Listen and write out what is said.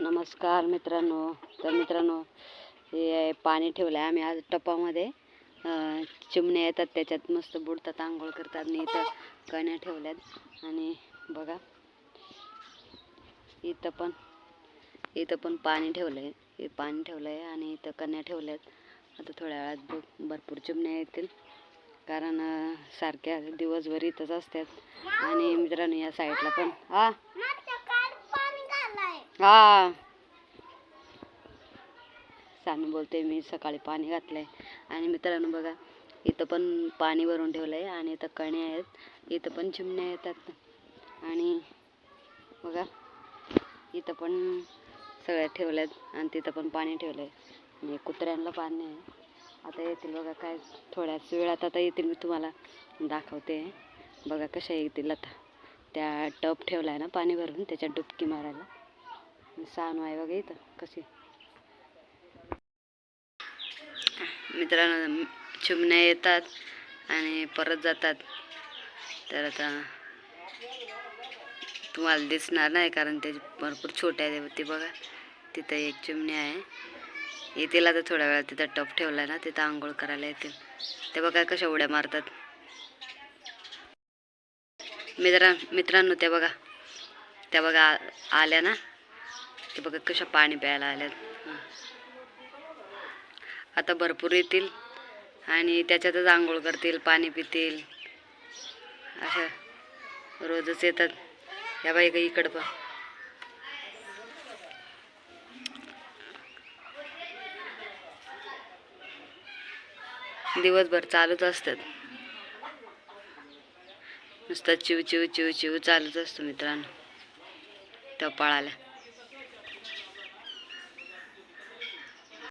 नमस्कार मित्रांनो. तर मित्रांनो हे पाणी ठेवलं आहे आम्ही आज टपामध्ये. अं, चिमण्या येतात त्याच्यात मस्त बुडतात आंघोळ करतात आणि इथं कण्या ठेवल्यात. आणि बघा इथं पण इथं पण पाणी ठेवलं आहे हे पाणी ठेवलं आहे आणि इथं कण्या ठेवल्यात. आता थोड्या वेळात बघ भरपूर चिमण्या येतील. कारण सारख्या दिवसभर इथंच असतात. आणि मित्रांनो या साईडला पण हा हा. सानू बोलते मी सकाळी पाणी घातलंय. आणि मित्रांनो बघा इथं पण पाणी भरून ठेवलंय आणि इथं कणे आहेत. इथं पण चिमण्या येतात. आणि बघा इथं पण सगळ्या ठेवल्यात आणि तिथं पण पाणी ठेवलंय. म्हणजे कुत्र्यांना पाणी आहे. आता येतील बघा काय थोड्याच वेळात आता येतील मी तुम्हाला दाखवते. बघा कशा येतील आता. त्या टब आहे ना पाणी भरून त्याच्यात डुबकी मारायला. सानू आहे बघा इथं कशी? मित्रांनो चिमण्या येतात आणि परत जातात. तर आता तुम्हाला दिसणार नाही कारण ते भरपूर छोटे आहे ते बघा. तिथं एक चिमणी आहे. येतील आता थोड्या वेळा तिथं टप ठेवला ना तिथं आंघोळ करायला येतील. ते बघा कशा उड्या मारतात. मित्रा मित्रांनो त्या बघा. त्या बघा आ- आल्या ना? ते बघा कशा पाणी प्यायला आल्यात. आता भरपूर येतील आणि त्याच्यातच आंघोळ करतील पाणी पितील. अशा रोजच येतात. या बाई काही इकडं पण दिवसभर चालूच असतात. नुसतं चिव चिव चिव चिव चालूच असतो मित्रांनो. त्या टपाळाला